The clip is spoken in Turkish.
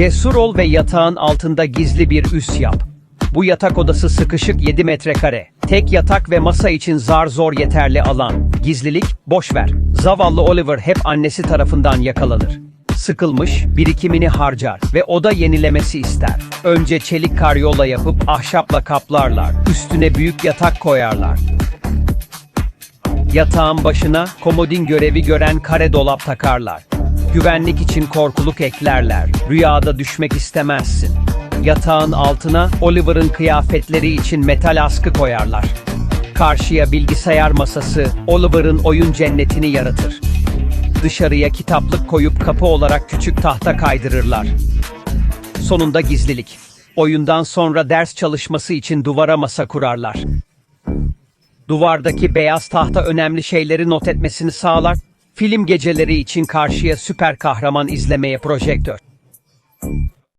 Cesur ol ve yatağın altında gizli bir üs yap. Bu yatak odası sıkışık 7 metrekare. Tek yatak ve masa için zar zor yeterli alan. Gizlilik, boş ver. Zavallı Oliver hep annesi tarafından yakalanır. Sıkılmış, birikimini harcar ve oda yenilemesi ister. Önce çelik karyola yapıp ahşapla kaplarlar. Üstüne büyük yatak koyarlar. Yatağın başına komodin görevi gören kare dolap takarlar. Güvenlik için korkuluk eklerler. Rüyada düşmek istemezsin. Yatağın altına Oliver'ın kıyafetleri için metal askı koyarlar. Karşıya bilgisayar masası Oliver'ın oyun cennetini yaratır. Dışarıya kitaplık koyup kapı olarak küçük tahta kaydırırlar. Sonunda gizlilik. Oyundan sonra ders çalışması için duvara masa kurarlar. Duvardaki beyaz tahta önemli şeyleri not etmesini sağlar. Film geceleri için karşıya süper kahraman izlemeye projektör.